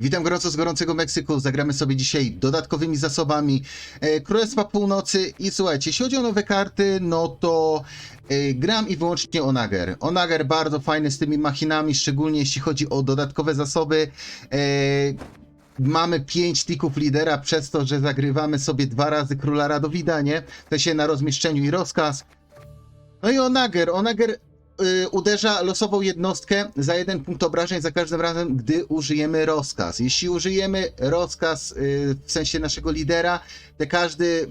Witam gorąco z gorącego Meksyku. Zagramy sobie dzisiaj dodatkowymi zasobami e, Królestwa Północy. I słuchajcie, jeśli chodzi o nowe karty, no to e, gram i wyłącznie Onager. Onager bardzo fajny z tymi machinami, szczególnie jeśli chodzi o dodatkowe zasoby. E, mamy 5 tików lidera przez to, że zagrywamy sobie dwa razy Króla Radowida, nie? To się na rozmieszczeniu i rozkaz. No i Onager. Onager uderza losową jednostkę za jeden punkt obrażeń za każdym razem, gdy użyjemy rozkaz. Jeśli użyjemy rozkaz y, w sensie naszego lidera, to każdy,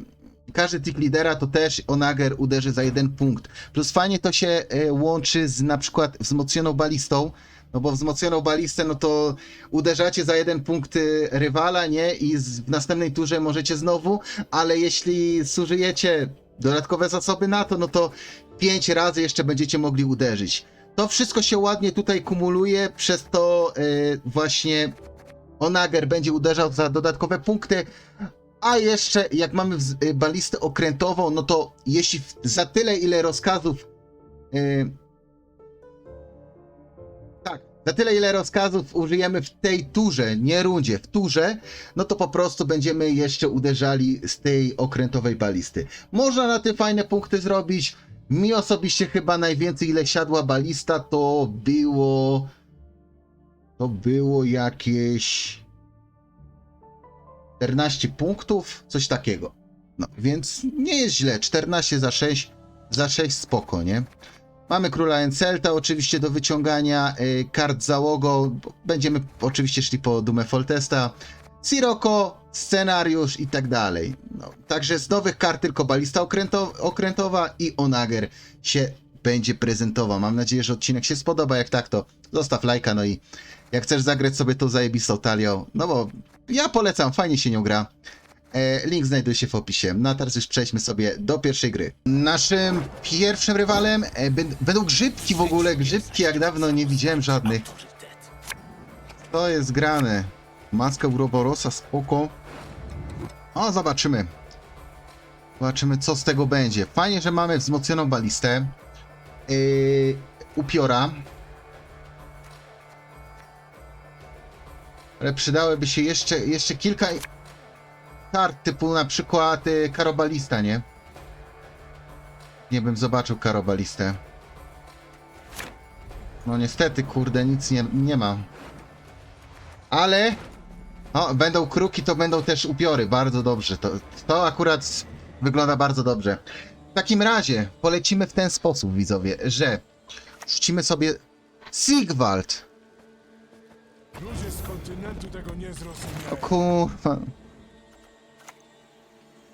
każdy tik lidera to też Onager uderzy za jeden punkt. Plus fajnie to się y, łączy z na przykład wzmocnioną balistą, no bo wzmocnioną balistę, no to uderzacie za jeden punkt y, rywala, nie? I w następnej turze możecie znowu, ale jeśli zużyjecie dodatkowe zasoby na to, no to pięć razy jeszcze będziecie mogli uderzyć. To wszystko się ładnie tutaj kumuluje, przez to y, właśnie Onager będzie uderzał za dodatkowe punkty. A jeszcze jak mamy y, balistę okrętową, no to jeśli za tyle ile rozkazów y, za tyle ile rozkazów użyjemy w tej turze, nie rundzie, w turze, no to po prostu będziemy jeszcze uderzali z tej okrętowej balisty. Można na tym fajne punkty zrobić. Mi osobiście chyba najwięcej ile siadła balista to było to było jakieś 14 punktów, coś takiego. No, więc nie jest źle. 14 za 6, za 6 spoko, nie? Mamy króla Encelta oczywiście do wyciągania, y, kart załogą, będziemy oczywiście szli po Dumę Foltesta, Sirocco, scenariusz i tak dalej. No, także z nowych kart tylko balista okręto, okrętowa i Onager się będzie prezentował. Mam nadzieję, że odcinek się spodoba, jak tak to zostaw lajka, no i jak chcesz zagrać sobie tą zajebistą talią, no bo ja polecam, fajnie się nią gra. E, Link znajduje się w opisie. No a teraz już przejdźmy sobie do pierwszej gry. Naszym pierwszym rywalem e, bę- będą grzybki w ogóle, grzybki jak dawno nie widziałem żadnych. To jest grane. Maska Uroborosa, spoko. O, zobaczymy. Zobaczymy co z tego będzie. Fajnie, że mamy wzmocnioną balistę. Yy, upiora. Ale przydałyby się jeszcze, jeszcze kilka kart typu na przykład y, karobalista, nie? Nie bym zobaczył karobalistę. No niestety, kurde, nic nie, nie ma. Ale... O, będą kruki, to będą też upiory. Bardzo dobrze. To, to akurat wygląda bardzo dobrze. W takim razie polecimy w ten sposób, widzowie, że rzucimy sobie Sigwald. Ludzie z kontynentu tego nie zrozumieją. O kurwa.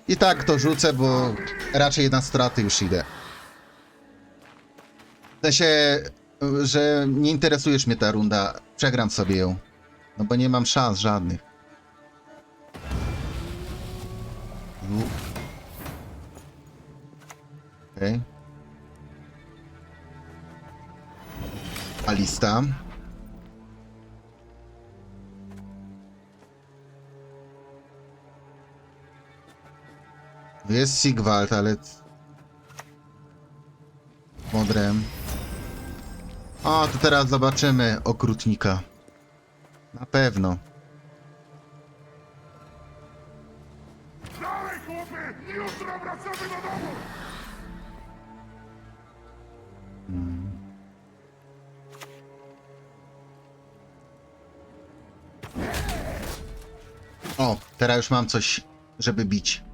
I tak to rzucę, bo raczej na straty już idę. W sensie, że nie interesujesz mnie ta runda. Przegram sobie ją. No bo nie mam szans żadnych. Okej. A lista. Jest Sigwald, ale... Modrem. O, to teraz zobaczymy okrutnika. Na pewno. Dalej, chłopy! Jutro wracamy do domu! O, teraz już mam coś, żeby bić.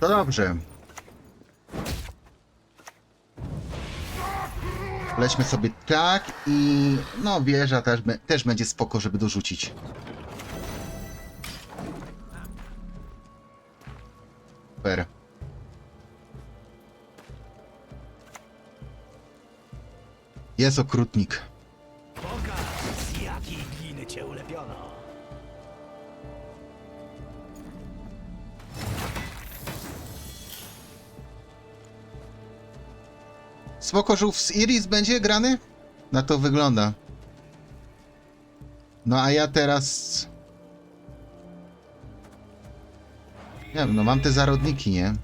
To dobrze. Lećmy sobie tak i... No, wieża też, też będzie spoko, żeby dorzucić. Super. Jest okrutnik. Spoko z Iris będzie grany? Na to wygląda. No a ja teraz... Nie wiem, no mam te zarodniki, nie?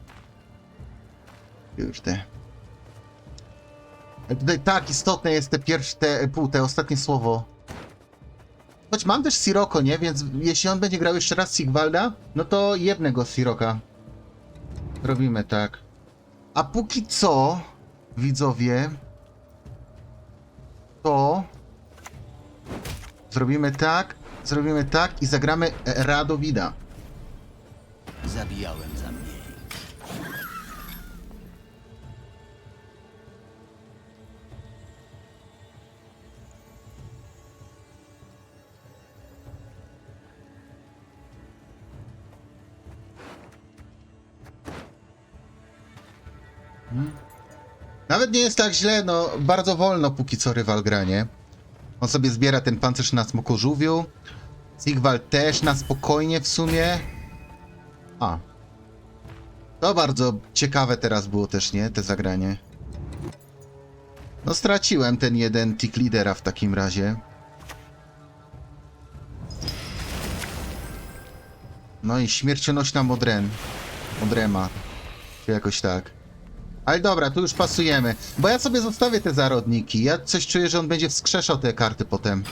Już te. Ale Tutaj tak istotne jest te pierwsze, te, pół, te ostatnie słowo. Choć mam też Siroko, nie? Więc jeśli on będzie grał jeszcze raz Sigvalda, no to jebnę go z Siroka. Robimy tak. A póki co, widzowie, to zrobimy tak, zrobimy tak i zagramy Radowida. Zabijałem za Nawet nie jest tak źle, no bardzo wolno póki co rywal gra, nie? On sobie zbiera ten pancerz na smokożółwiu. Sigwald też na spokojnie w sumie. A. To bardzo ciekawe teraz było też, nie? Te zagranie. No straciłem ten jeden tick lidera w takim razie. No i śmiercionośna Modren. Modrema. Czy jakoś tak. Ale dobra, tu już pasujemy. Bo ja sobie zostawię te zarodniki. Ja coś czuję, że on będzie wskrzeszał te karty potem.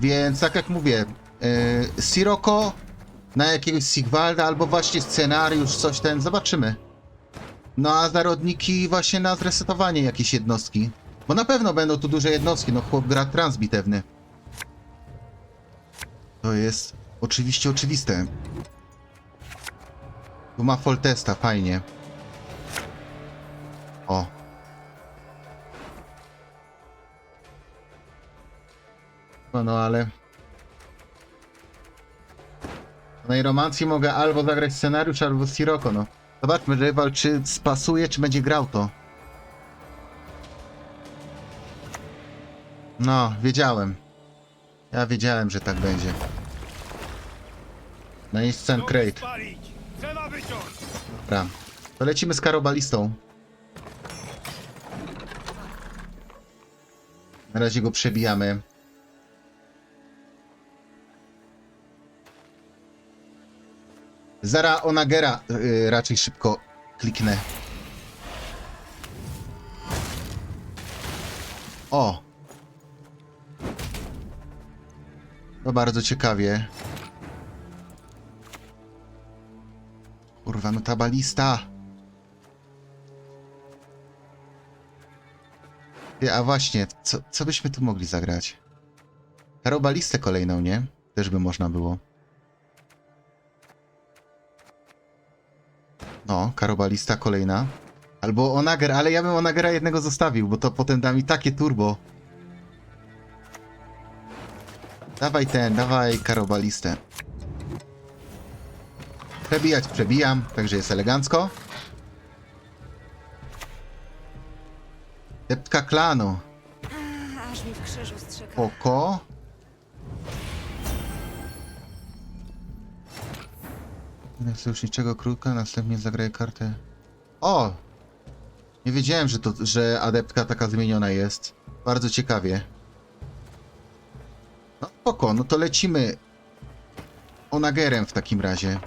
Więc tak jak mówię, yy, Siroko na jakiegoś Sigvalda albo właśnie scenariusz, coś ten, zobaczymy. No a zarodniki właśnie na zresetowanie jakieś jednostki. Bo na pewno będą tu duże jednostki, no chłop gra transbitewny. To jest oczywiście oczywiste. Tu ma Foltesta, fajnie. O. No, no, ale... Na Iromancji mogę albo zagrać scenariusz, albo Siroko, no. Zobaczmy, rywal, czy spasuje, czy będzie grał to. No, wiedziałem. Ja wiedziałem, że tak będzie. No i scen crate. Dobra. To lecimy z karobalistą. Na razie go przebijamy. Zara Onagera y, raczej szybko kliknę. O! To bardzo ciekawie. Kurwa, no ta balista. A właśnie, co, co byśmy tu mogli zagrać? Karobalistę kolejną, nie? Też by można było. No, karobalista kolejna. Albo Onager, ale ja bym Onagera jednego zostawił, bo to potem da mi takie turbo. Dawaj ten, dawaj karobalistę. Przebijać przebijam, także jest elegancko. Deptka klanu. Aż mi w krzyżu strzeka. Oko. Sojuszniczego krótka, następnie zagraje kartę. O! Nie wiedziałem, że to, że adeptka taka zmieniona jest. Bardzo ciekawie. No spoko, no to lecimy Onagerem w takim razie.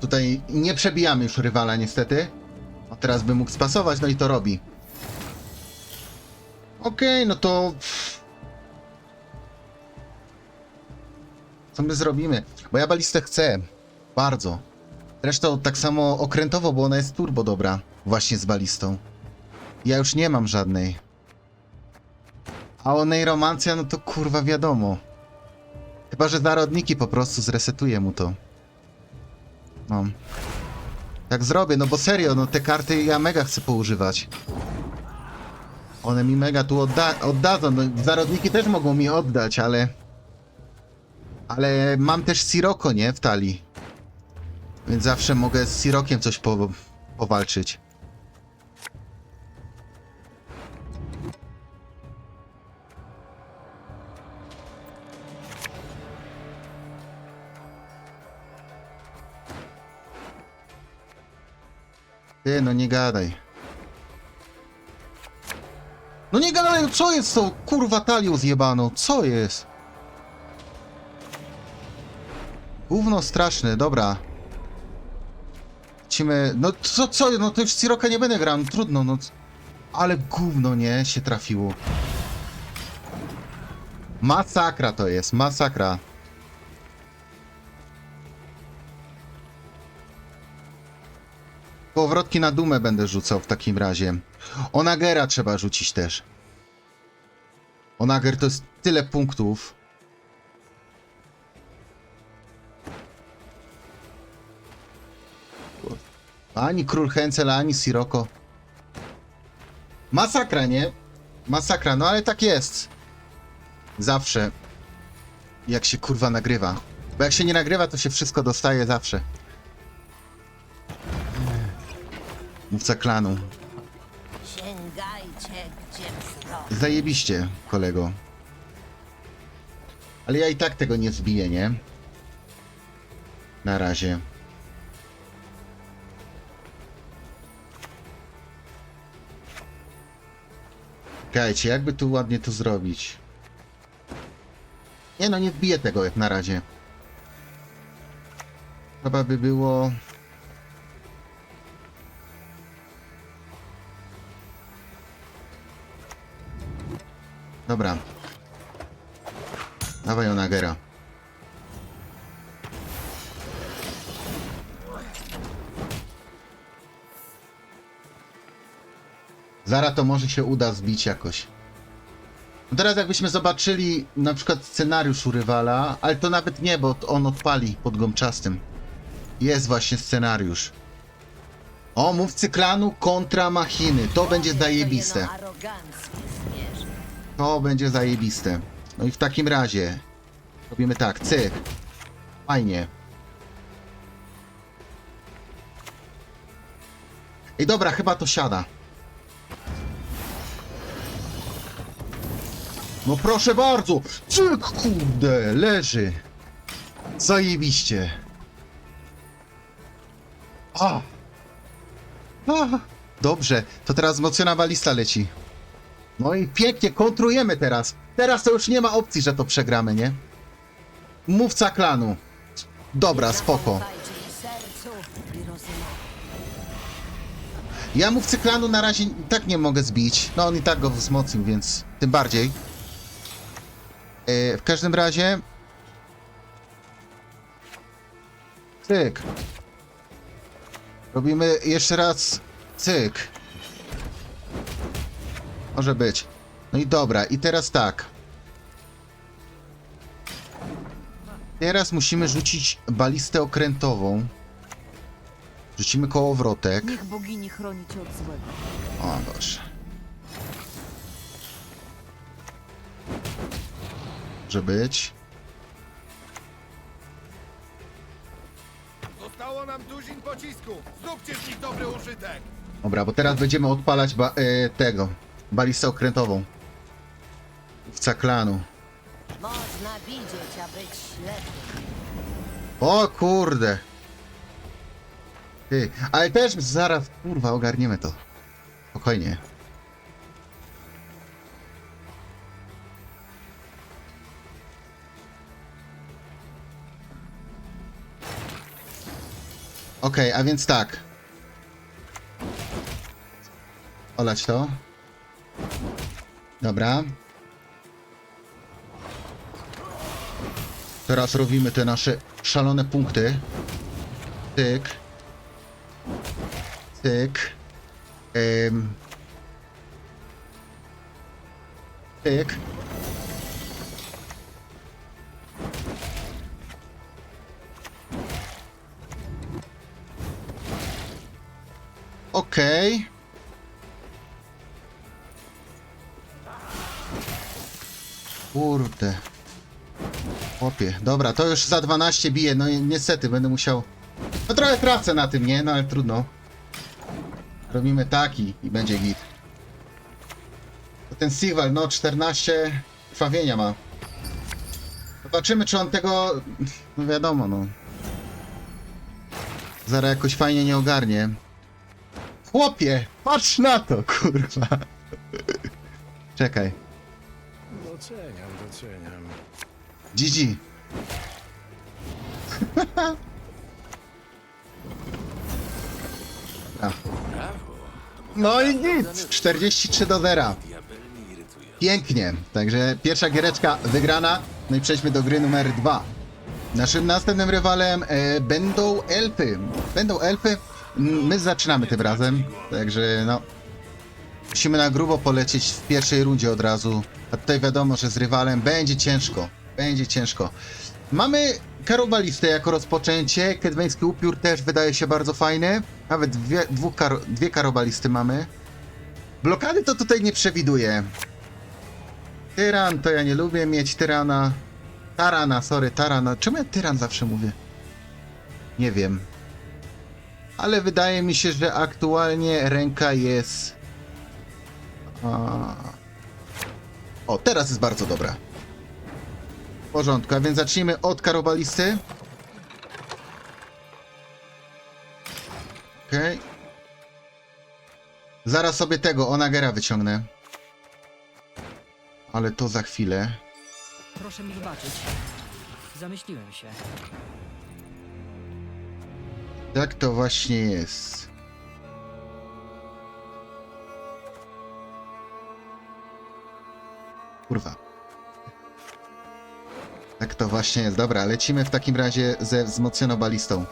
Tutaj nie przebijamy już rywala niestety. A teraz by mógł spasować, no i to robi. Okej, no to... Co my zrobimy? Bo ja balistę chcę. Bardzo. Zresztą tak samo okrętowo, bo ona jest turbo dobra. Właśnie z balistą. Ja już nie mam żadnej. A o romancja, no to kurwa wiadomo. Chyba, że narodniki po prostu zresetuje mu to. No. Tak zrobię, no bo serio, no te karty ja mega chcę poużywać. One mi mega tu odda oddadzą. No, zarodniki też mogą mi oddać, ale... Ale mam też Siroko, nie? W talii. Więc zawsze mogę z Sirokiem coś po powalczyć. Ty, no nie gadaj. No nie gadaj, no co jest tą kurwa talią zjebaną? Co jest? Gówno straszne, dobra. Lecimy, no co, co, no to już Siroka nie będę grał, no trudno, no. Ale gówno, nie? Się trafiło. Masakra to jest, masakra. Powrotki na dumę będę rzucał w takim razie. Onagera trzeba rzucić też. Onager to jest tyle punktów. Ani Król Hencel, ani Siroko. Masakra, nie? Masakra, no ale tak jest. Zawsze. Jak się kurwa nagrywa. Bo jak się nie nagrywa, to się wszystko dostaje zawsze. Mówca klanu. Sięgajcie, gdzie wzrok. Zajebiście, kolego. Ale ja i tak tego nie zbiję, nie? Na razie. Czekajcie, jakby tu ładnie to zrobić? Nie no, nie wbiję tego jak na razie. Chyba by było... Dobra. Dawaj Onagera. Zara to może się uda zbić jakoś. No teraz jakbyśmy zobaczyli na przykład scenariusz u rywala, ale to nawet nie, bo on odpali pod gąbczastym. Jest właśnie scenariusz. O, mówcy klanu kontra machiny. To będzie zajebiste. To będzie zajebiste. No i w takim razie robimy tak, cyk. Fajnie. I dobra, chyba to siada. No proszę bardzo! Cyk, kurde, leży. Zajebiście. A. A. Dobrze, to teraz wzmocniona balista leci. No i pięknie, kontrujemy teraz. Teraz to już nie ma opcji, że to przegramy, nie? Mówca klanu. Dobra, spoko. Ja mówcy klanu na razie tak nie mogę zbić. No on i tak go wzmocnił, więc tym bardziej. E, w każdym razie... Cyk. Robimy jeszcze raz cyk. Może być. No i dobra, i teraz tak. Teraz musimy rzucić balistę okrętową. Rzucimy kołowrotek. Niech bogini chroni cię od złego. O Boże. Może być. Zostało nam tuzin pocisków. Zróbcie z nich dobry użytek. Dobra, bo teraz będziemy odpalać ba e, tego. Balistę okrętową. Wca klanu. Można widzieć, a być ślepym. O kurde. Ty, ale też zaraz, kurwa, ogarniemy to. Spokojnie. Okej, a więc tak. Olać to. Dobra. Teraz robimy te nasze szalone punkty. Tyk. Tyk. Ym. Tyk. Okej. Kurde. Chłopie, dobra, to już za 12 bije, no niestety będę musiał... No trochę tracę na tym, nie? No ale trudno. Robimy taki i będzie git. Ten Sigval, no 14 krwawienia ma. Zobaczymy, czy on tego... No wiadomo, no. Zaraz jakoś fajnie nie ogarnie. Chłopie, patrz na to, kurwa. Czekaj. Doceniam, doceniam. GG. A. No i nic! 43 do 0. Pięknie. Także pierwsza giereczka wygrana. No i przejdźmy do gry numer dwa. Naszym następnym rywalem e, będą elfy. Będą elfy. My zaczynamy tym razem. Także no. Musimy na grubo polecieć w pierwszej rundzie od razu. A tutaj wiadomo, że z rywalem będzie ciężko. Będzie ciężko. Mamy karobalistę jako rozpoczęcie. Kedweński upiór też wydaje się bardzo fajny. Nawet dwie, dwóch karo, dwie karobalisty mamy. Blokady to tutaj nie przewiduję. Tyran to ja nie lubię mieć tyrana. Tarana, sorry, tarana. Czemu ja tyran zawsze mówię? Nie wiem. Ale wydaje mi się, że aktualnie ręka jest. A... O, teraz jest bardzo dobra. W porządku, a więc zacznijmy od karobalisty. Okej. Zaraz sobie tego Onagera wyciągnę. Ale to za chwilę. Proszę mi wybaczyć. Zamyśliłem się. Tak to właśnie jest. Kurwa. Tak to właśnie jest. Dobra, lecimy w takim razie ze wzmocnioną balistą.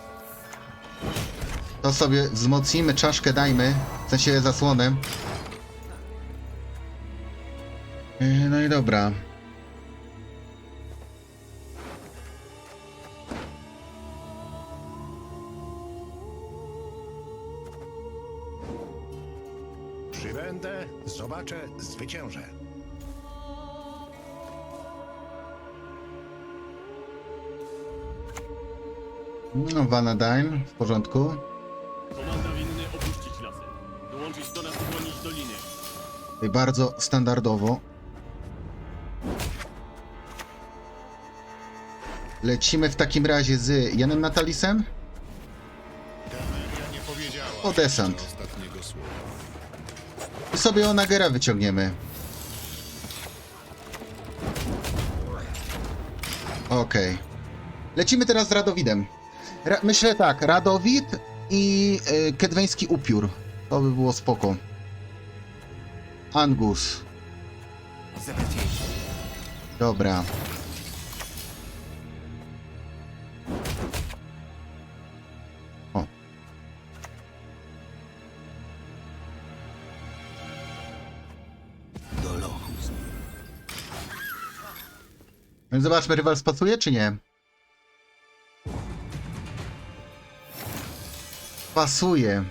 To sobie wzmocnimy, czaszkę dajmy. W sensie zasłonem. Yy, No i dobra. Przybędę, zobaczę, zwyciężę. No, Vanadine, w porządku. Komanda winny opuścić lasy. Dołączyć do nas i bronić doliny. Tutaj bardzo standardowo. Lecimy w takim razie z Janem Natalisem. Dameria nie powiedziała O, desant. jeszcze ostatniego słowa. I sobie Onagera wyciągniemy. Okej. Lecimy teraz z Radowidem. Ra myślę tak, Radowid i y, Kedweński Upiór. To by było spoko. Angus. Dobra. O. Zobaczmy, rywal spasuje czy nie? Pasuje.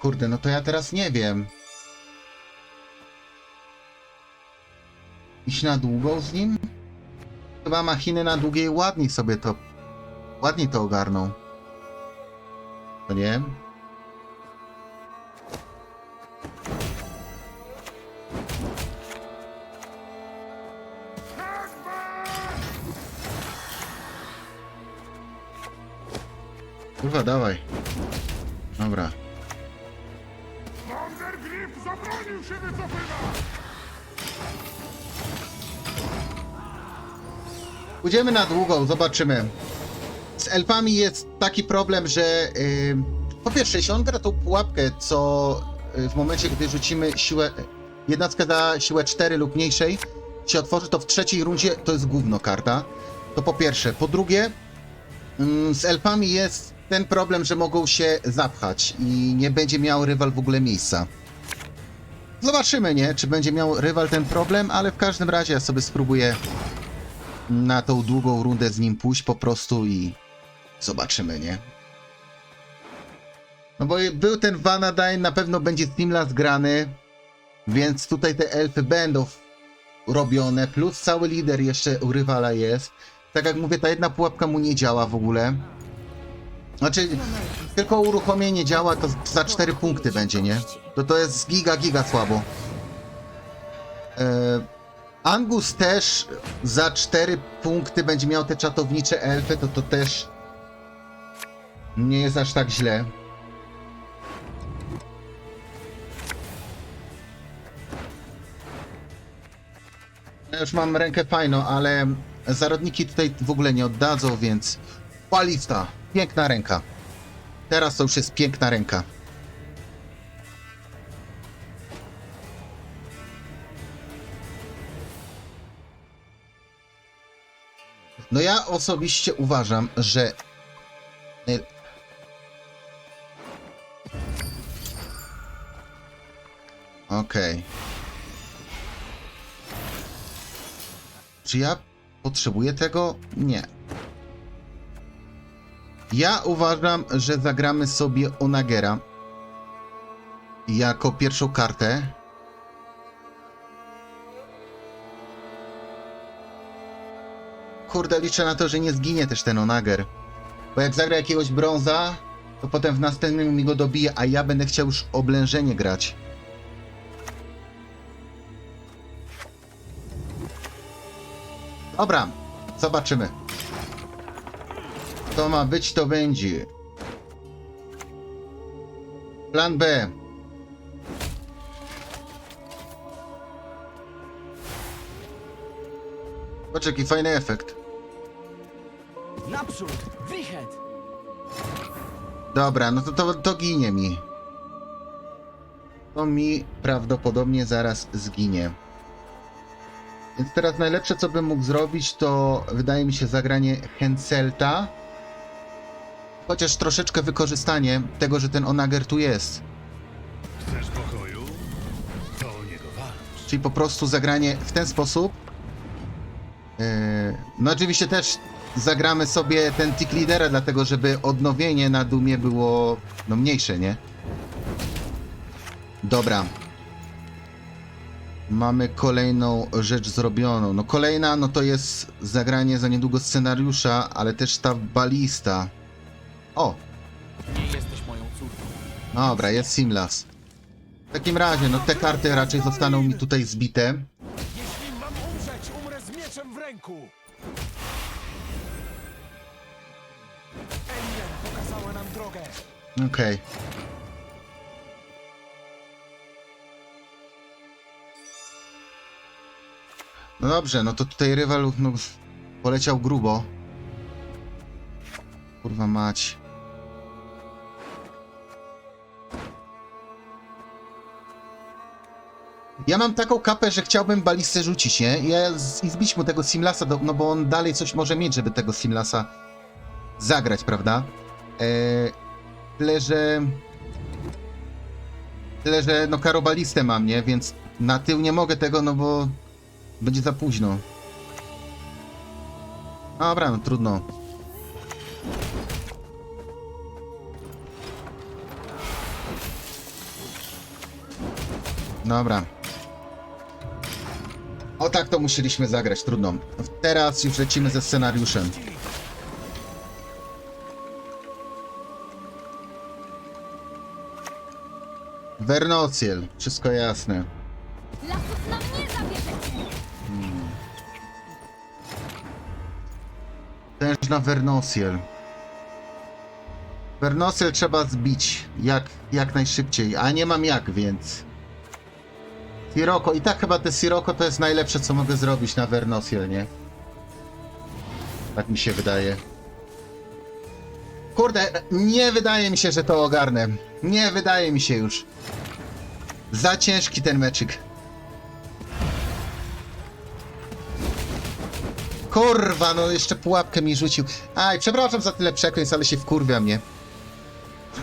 Kurde, no to ja teraz nie wiem. Iść na długą z nim? Chyba machiny na długiej ładniej sobie to... Ładniej to ogarną. To nie? Kurwa, dawaj. Dobra. Vandergriff zabronił się wycofywać! Pójdziemy na długą, zobaczymy. Z elfami jest taki problem, że yy, po pierwsze, jeśli on gra tą pułapkę, co yy, w momencie, gdy rzucimy siłę, jednostkę za siłę 4 lub mniejszej, się otworzy, to w trzeciej rundzie to jest gówno karta. To po pierwsze. Po drugie, mm, z elfami jest ten problem, że mogą się zapchać i nie będzie miał rywal w ogóle miejsca. Zobaczymy, nie? Czy będzie miał rywal ten problem, ale w każdym razie ja sobie spróbuję na tą długą rundę z nim pójść po prostu i zobaczymy, nie? No bo był ten Vanadine, na pewno będzie Steamless grany, więc tutaj te elfy będą robione, plus cały lider jeszcze u rywala jest. Tak jak mówię, ta jedna pułapka mu nie działa w ogóle. Znaczy, tylko uruchomienie działa, to za 4 punkty będzie, nie? To to jest giga, giga słabo. Eee, Angus też za 4 punkty będzie miał te czatownicze elfy, to to też nie jest aż tak źle. Ja już mam rękę fajną, ale zarodniki tutaj w ogóle nie oddadzą, więc balista. Piękna ręka. Teraz to już jest piękna ręka. No ja osobiście uważam, że y, Okej. Czy ja potrzebuję tego? Nie. Ja uważam, że zagramy sobie Onagera jako pierwszą kartę. Kurde, liczę na to, że nie zginie też ten Onager. Bo jak zagra jakiegoś brąza, to potem w następnym mi go dobije, a ja będę chciał już oblężenie grać. Dobra, zobaczymy. To ma być, to będzie. Plan B. Patrz jaki fajny efekt. Naprzód! Wichet! Dobra, no to, to, to ginie mi. To mi prawdopodobnie zaraz zginie. Więc teraz najlepsze co bym mógł zrobić to wydaje mi się zagranie Henselta. Chociaż troszeczkę wykorzystanie tego, że ten Onager tu jest. Chcesz pokoju? To o niego walcz. Czyli po prostu zagranie w ten sposób. Yy, No oczywiście też zagramy sobie ten tick leadera, dlatego żeby odnowienie na dumie było no mniejsze, nie? Dobra. Mamy kolejną rzecz zrobioną. No kolejna, no to jest zagranie za niedługo scenariusza, ale też ta balista. O, Nie jesteś moją córką. dobra, jest Simlas. W takim razie, no te karty raczej zostaną mi tutaj zbite. Jeśli mam umrzeć, umrę z mieczem w ręku! Ellen pokazała nam drogę. Okej. No dobrze, no to tutaj rywal no, poleciał grubo. Kurwa mać. Ja mam taką kapę, że chciałbym balistę rzucić, nie? Ja z, I zbić mu tego Simlasa, do, no bo on dalej coś może mieć, żeby tego Simlasa zagrać, prawda? Eee, Tyle, że... Tyle, że no karobalistę mam, nie? Więc na tył nie mogę tego, no bo będzie za późno. Dobra, no trudno. Dobra. O tak to musieliśmy zagrać, trudno. Teraz już lecimy ze scenariuszem. Vernociel, wszystko jasne. Lasów na mnie zabierzecie! Też na Vernociel. Vernociel trzeba zbić jak, jak najszybciej, a nie mam jak, więc... Sirocco, i tak chyba te Sirocco to jest najlepsze, co mogę zrobić na Vernociel, nie? Tak mi się wydaje. Kurde, nie wydaje mi się, że to ogarnę. Nie wydaje mi się już. Za ciężki ten meczyk. Kurwa, no jeszcze pułapkę mi rzucił. Aj, przepraszam za tyle przekleństw, ale się wkurwia mnie.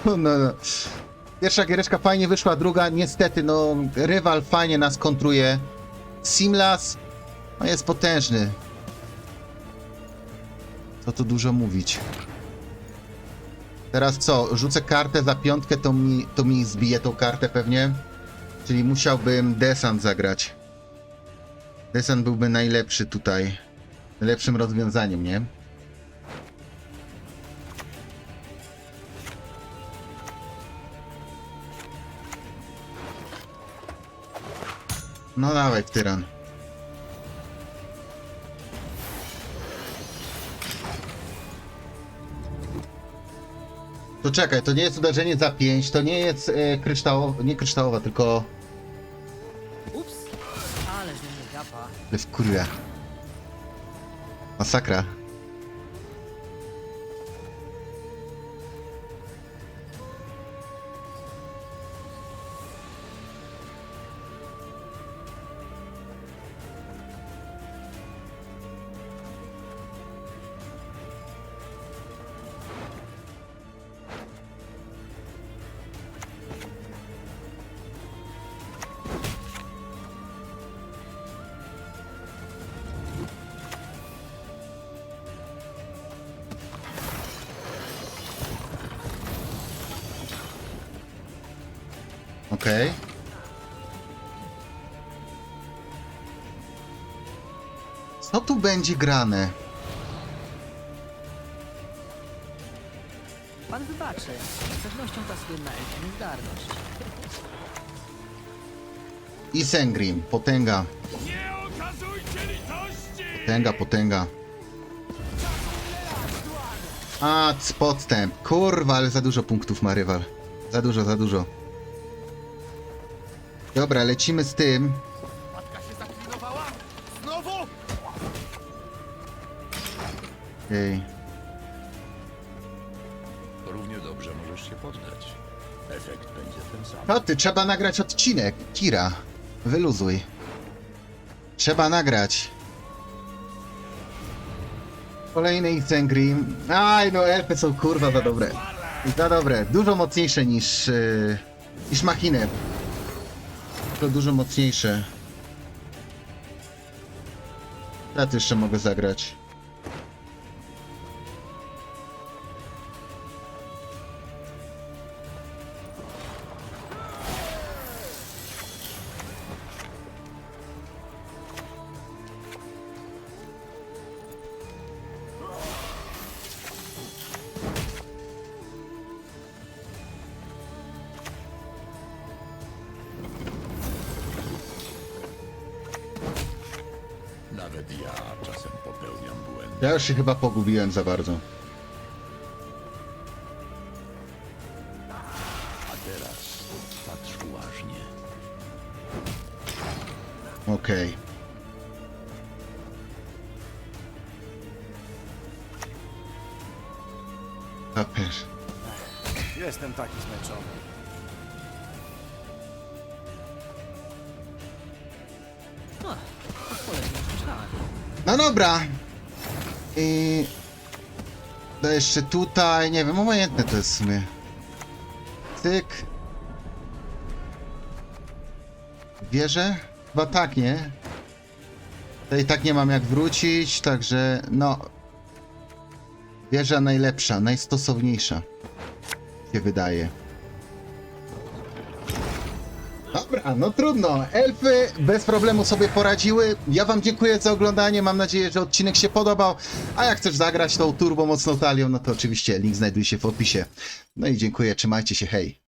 No, no. Pierwsza giereczka fajnie wyszła, druga niestety, no rywal fajnie nas kontruje. Simlas no, jest potężny. Co tu dużo mówić. Teraz co? Rzucę kartę za piątkę, to mi, to mi zbije tą kartę pewnie. Czyli musiałbym desant zagrać. Desant byłby najlepszy tutaj. Najlepszym rozwiązaniem, nie? No dawaj, tyran. To czekaj, to nie jest uderzenie za 5, to nie jest e, kryształowa, nie kryształowa, tylko Ups! Ale z mnie gapa. w kurwa. Masakra. Co tu będzie grane? Pan wybaczy. Z pewnością ta słynna elfia niezdarność. I Sengrim, potęga, Nie okazujcie litości! potęga, potęga. A, c- podstęp. Kurwa, ale za dużo punktów ma rywal. Za dużo, za dużo. Dobra, lecimy z tym. Ej. Równie dobrze możesz się poddać. Efekt będzie ten sam. No ty, trzeba nagrać odcinek. Kira, wyluzuj. Trzeba nagrać. Kolejny Sengrim. Aj, no elfy są kurwa za dobre. Za dobre. Dużo mocniejsze niż... Yy, niż machinę. To dużo mocniejsze. Ja tu jeszcze mogę zagrać. Ja się chyba pogubiłem za bardzo. A teraz patrz uważnie. Okej. Kaper. Jestem taki zmęczony. No. No dobra. I... To jeszcze tutaj, nie wiem, obojętne to jest w sumie. Cyk. Wierzę? Chyba tak, nie? To i tak nie mam jak wrócić, także no... Wieża najlepsza, najstosowniejsza. Się wydaje. Dobra, no trudno. Elfy bez problemu sobie poradziły. Ja wam dziękuję za oglądanie. Mam nadzieję, że odcinek się podobał. A jak chcesz zagrać tą turbo mocną talią, no to oczywiście link znajduje się w opisie. No i dziękuję, trzymajcie się, hej.